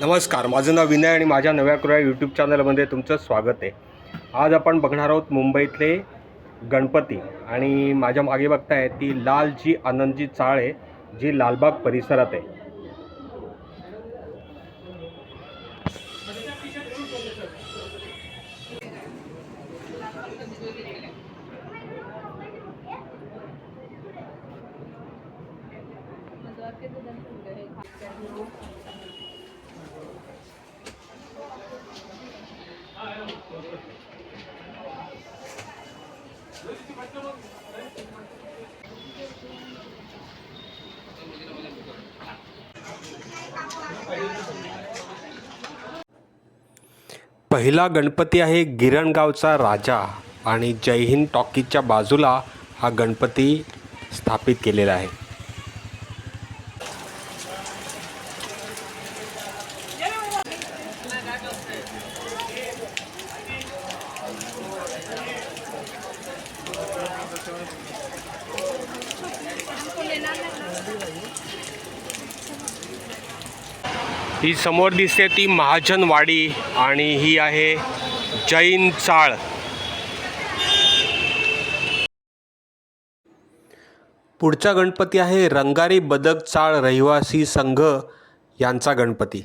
नमस्कार माझं नाव विनय आणि माझ्या नव्या क्रोया यूट्यूब चॅनलमध्ये तुमचं स्वागत आहे. आज आपण बघणार आहोत मुंबईतले गणपती आणि माझ्या मागे बघताय ती लालजी आनंदजी चाळ आहे जी लालबाग परिसरात आहे. पहिला गणपती आहे गिरणगावचा राजा आणि जयहिंद टॉकीजच्या बाजूला हा गणपती स्थापित केलेला आहे. ही समोर दिसते ती महाजनवाडी आणि ही आहे जैन चाळ. पुढचा गणपती आहे रंगारी बदक चाळ रहिवासी संघ यांचा गणपती.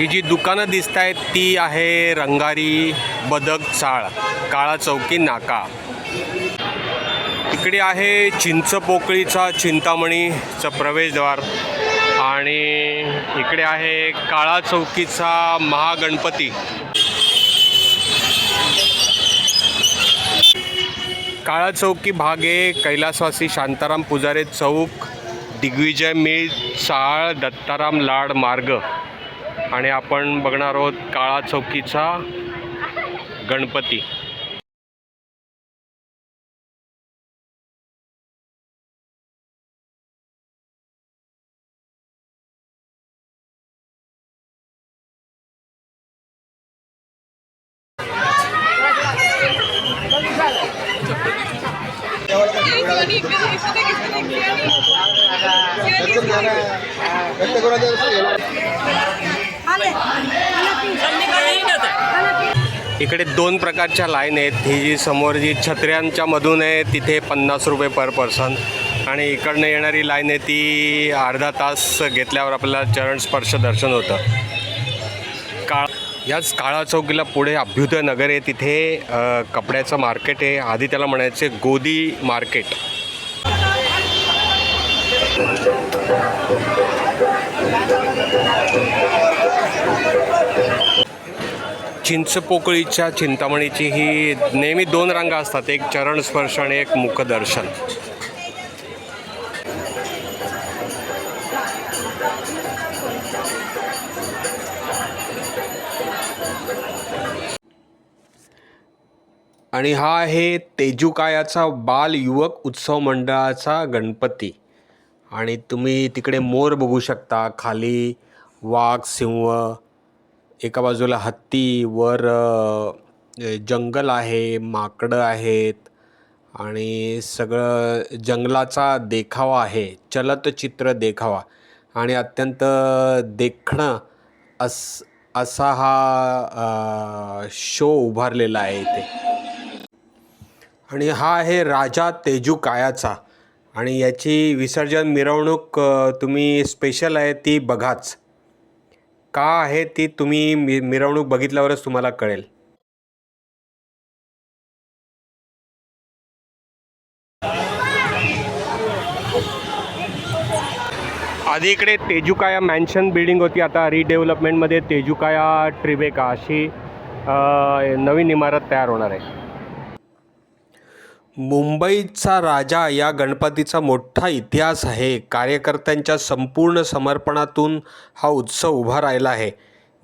ही जी दुकानं दिसत आहेत ती आहे रंगारी बदक चाळ काळा चौकी नाका. इकडे आहे चिंचपोकळीचा चिंतामणीचं प्रवेशद्वार आणि इकडे आहे काळा चौकीचा महागणपती. काळा चौकी भागे कैलासवासी शांताराम पुजारे चौक दिग्विजय मिळ चाळ दत्ताराम लाड मार्ग. आणि आपण बघणार आहोत काळा चौकीचा गणपती. इकडे दोन प्रकारच्या लाईन आहेत. ही जी समोर जी छत्र्यांच्या मधून आहे तिथे पन्नास रुपये पर पर्सन आणि इकडनं येणारी लाईन आहे ती अर्धा तास घेतल्यावर आपल्याला चरण स्पर्श दर्शन होतं. काळ याच काळा चौकीला पुढे अभ्युदय नगर आहे. तिथे कपड्याचं मार्केट आहे. आधी त्याला म्हणायचे गोदी मार्केट. चिंचपोकळीच्या चिंतामणीची ही नेहमी दोन रांगा असतात एक चरण स्पर्श आणि एक मुखदर्शन आणि हा आहे तेजुकायाचा बाल युवक उत्सव मंडळाचा गणपती. आणि तुम्ही तिकडे मोर बघू शकता खाली वाघ सिंह एका बाजूला हत्ती वर जंगल आहे माकडं आहेत आणि सगळं जंगलाचा देखावा आहे चलतचित्र देखावा आणि अत्यंत देखणं अस असा हा शो उभारलेला आहे इथे. आणि हा आहे राजा तेजू कायाचा आणि याची विसर्जन मिरवणूक तुम्ही स्पेशल आहे ती बघाच. का आहे ती तुम्ही मि मिरवणूक बघितल्यावरच तुम्हाला कळेल. आधी इकडे तेजुकाया मॅन्शन बिल्डिंग होती आता रिडेव्हलपमेंटमध्ये तेजुकाया ट्रिबेका अशी नवीन इमारत तयार होणार आहे. मुंबईचा राजा या गणपतीचा मोठा इतिहास आहे. कार्यकर्त्यांच्या संपूर्ण समर्पणातून हा उत्सव उभा राहिला आहे.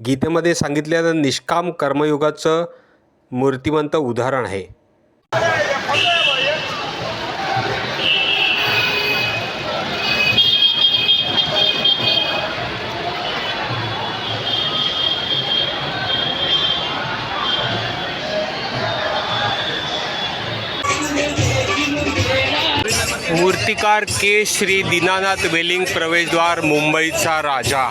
गीतेमध्ये सांगितलेलं निष्काम कर्मयुगाचं मूर्तिमंत उदाहरण आहे. मूर्तिकार के श्री दीनानाथ वेलिंग प्रवेशद्वार मुंबईचा राजा.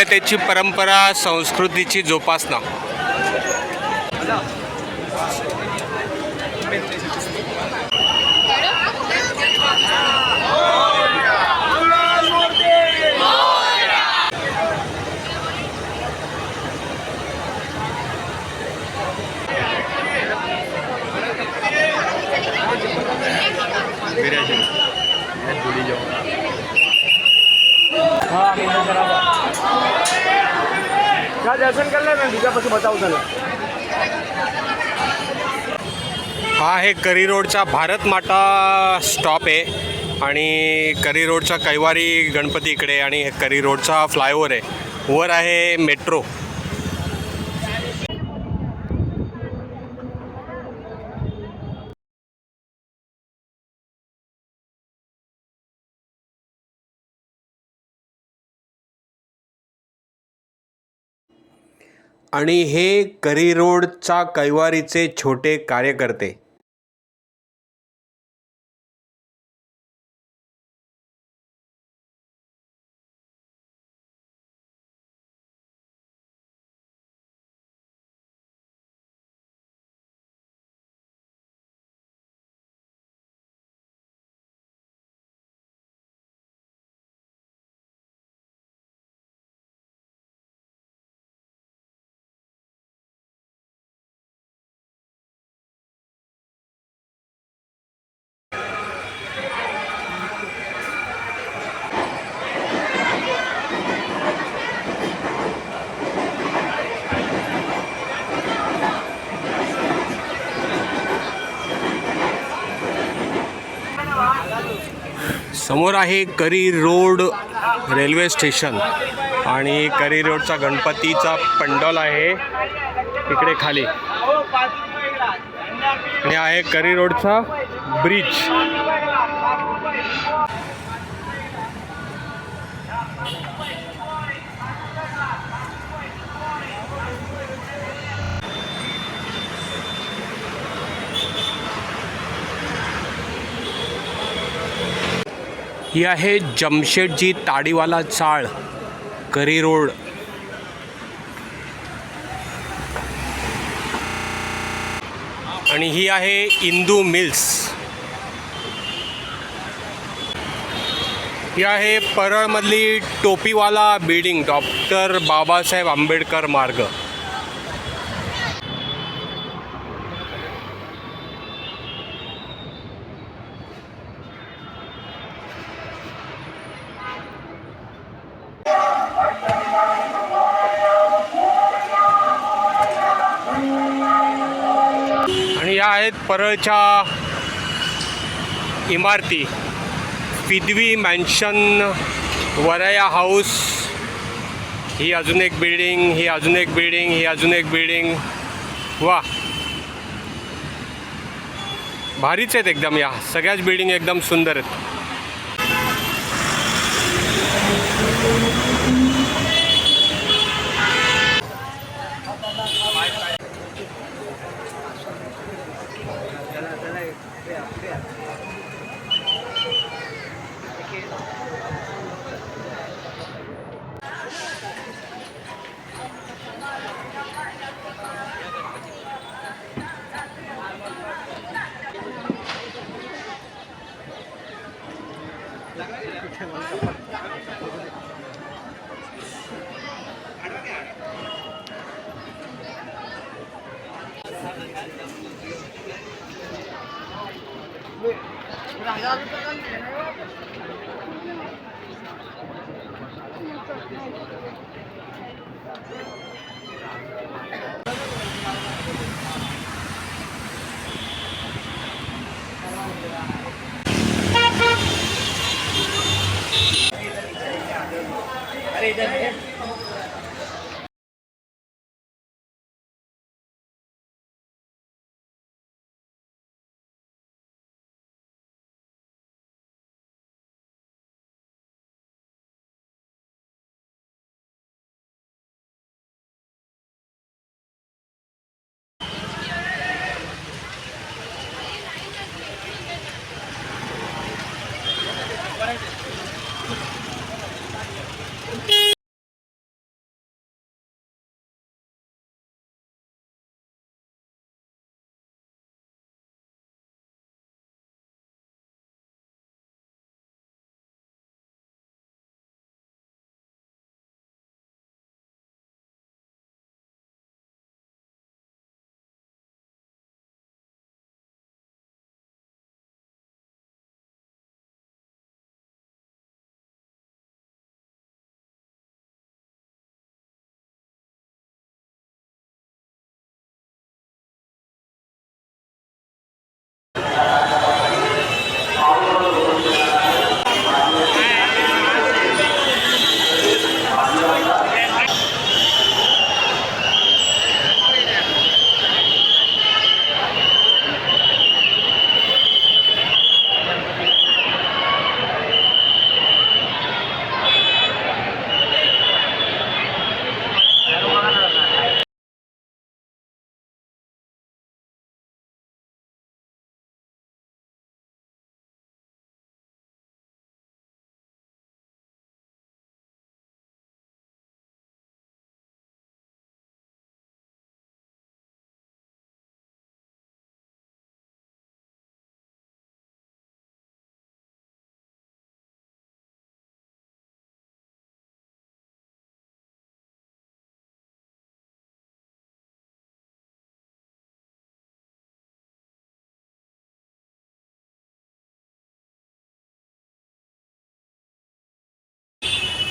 भव्यतेची परंपरा संस्कृतीची जोपासना. कर बचाव झाला. हा आहे करी रोडचा भारत माटा स्टॉप आहे. आणि करी रोडचा कैवारी गणपती इकडे आणि करी रोडचा फ्लायओव्हर आहे. वर आहे मेट्रो आणि हे करी रोडचा कैवारीचे छोटे कार्यकर्ते. समोर आहे करी रोड रेल्वे स्टेशन आणि करी रोडचा गणपतीचा पंडॉल आहे इकडे खाली. आणि आहे करी रोडचा ब्रिज. ही आहे जमशेटजी ताडीवाला चाळ करी रोड. आणि ही आहे इंदू मिल्स. ही आहे परळमधली टोपीवाला बिल्डिंग डॉक्टर बाबासाहेब आंबेडकर मार्ग आणि ह्या आहेत परळच्या इमारती पिदवी मॅन्शन वरया हाऊस ही अजून एक बिल्डिंग ही अजून एक बिल्डिंग ही अजून एक बिल्डिंग वा. भारीच आहेत एकदम या. सगळ्याच बिल्डिंग एकदम सुंदर आहेत.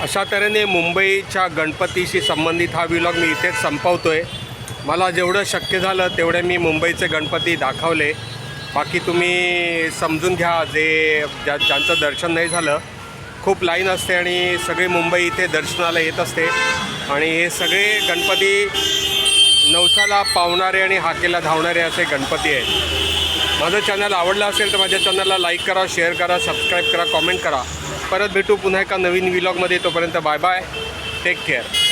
अशा तऱ्हेने मुंबईच्या गणपतीशी संबंधित हा विलॉग मी इथेच संपवतो आहे मला जेवढं शक्य झालं तेवढे मी मुंबईचे गणपती दाखवले. बाकी तुम्ही समजून घ्या जे ज्या ज्यांचं दर्शन नाही झालं. खूप लाईन असते आणि सगळी मुंबई इथे दर्शनाला येत असते. आणि हे सगळे गणपती नवसाला पावणारे आणि हाकेला धावणारे असे गणपती आहेत. माझं चॅनल आवडलं असेल तर माझ्या चॅनलला लाईक करा शेअर करा सबस्क्राईब करा कॉमेंट करा. परत भेटू पुन्हा एका नवीन विलॉगमध्ये तोपर्यंत बाय बाय टेक केअर